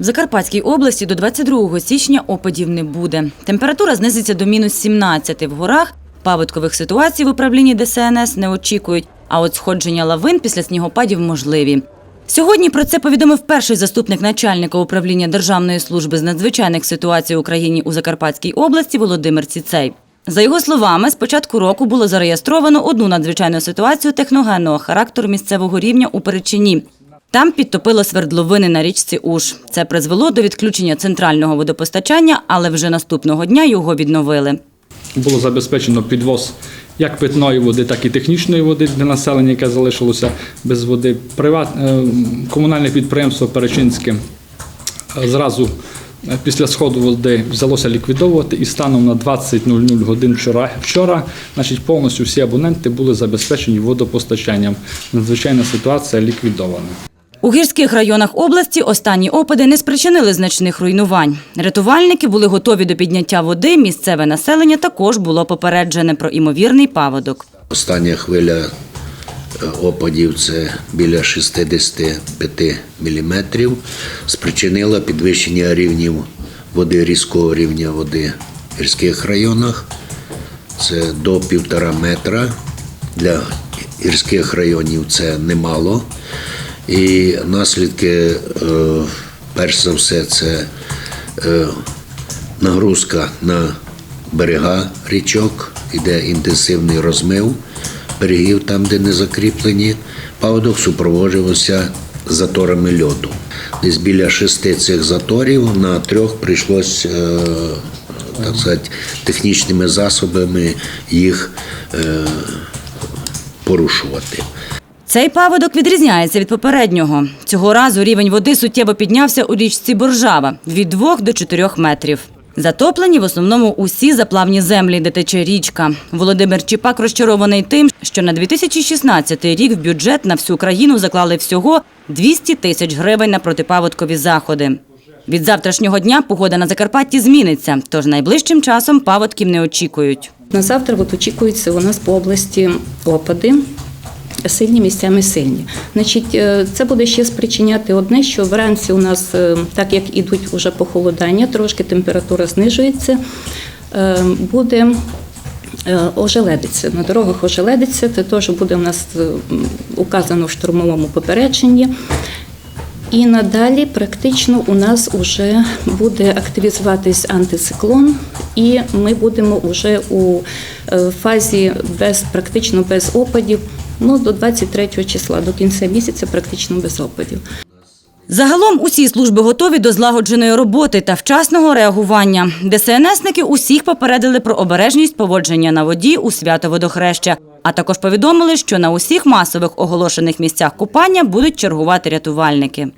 В Закарпатській області до 22 січня опадів не буде. Температура знизиться до мінус 17 в горах. Паводкових ситуацій в управлінні ДСНС не очікують, а от сходження лавин після снігопадів можливі. Сьогодні про це повідомив перший заступник начальника управління Державної служби з надзвичайних ситуацій Україні у Закарпатській області Володимир Ціцей. За його словами, з початку року було зареєстровано одну надзвичайну ситуацію техногенного характеру місцевого рівня у Перечині. Там підтопило свердловини на річці Уж. Це призвело до відключення центрального водопостачання, але вже наступного дня його відновили. було забезпечено підвоз як питної води, так і технічної води для населення, яке залишилося без води. Приват, е, комунальне підприємство Перечинське е, зразу е, після сходу води взялося ліквідовувати і станом на 20.00 годин вчора, вчора значить, повністю всі абоненти були забезпечені водопостачанням. Надзвичайна ситуація ліквідована. У гірських районах області останні опади не спричинили значних руйнувань. Рятувальники були готові до підняття води. Місцеве населення також було попереджене про імовірний паводок. Остання хвиля е, опадів це біля 65 мм, спричинила підвищення рівнів води, різкого рівня води в гірських районах. Це до півтора метра. Для гірських районів це немало. І наслідки, е, перш за все, це е, нагрузка на берега річок, іде інтенсивний розмив берегів там, де не закріплені. Паводок супроводжувався заторами льоду. Десь біля шести цих заторів на трьох прийшлось е, так сказати, технічними засобами їх порушувати. Цей паводок відрізняється від попереднього. Цього разу рівень води суттєво піднявся у річці Боржава від 2 до 4 метрів. Затоплені в основному усі заплавні землі, де тече річка. Володимир Чіпак розчарований тим, що на 2016 рік в бюджет на всю країну заклали всього 200 тисяч гривень на протипаводкові заходи. Від завтрашнього дня погода на Закарпатті зміниться, тож найближчим часом паводків не очікують. На завтра от очікується у нас по області опади. Сильні місцями сильні. Значить, е, це буде ще спричиняти одне, що вранці у нас, е, так як ідуть уже похолодання, трошки температура знижується, е, буде ожеледиця. На дорогах ожеледиця, це теж буде у нас указано в штурмовому попередженні. І надалі практично у нас вже буде активізуватись антициклон, і ми будемо вже у фазі без практично без опадів. Ну до 23 числа, до кінця місяця, практично без опадів. Загалом усі служби готові до злагодженої роботи та вчасного реагування. ДСНСники усіх попередили про обережність поводження на воді у свято водохреща, а також повідомили, що на усіх масових оголошених місцях купання будуть чергувати рятувальники.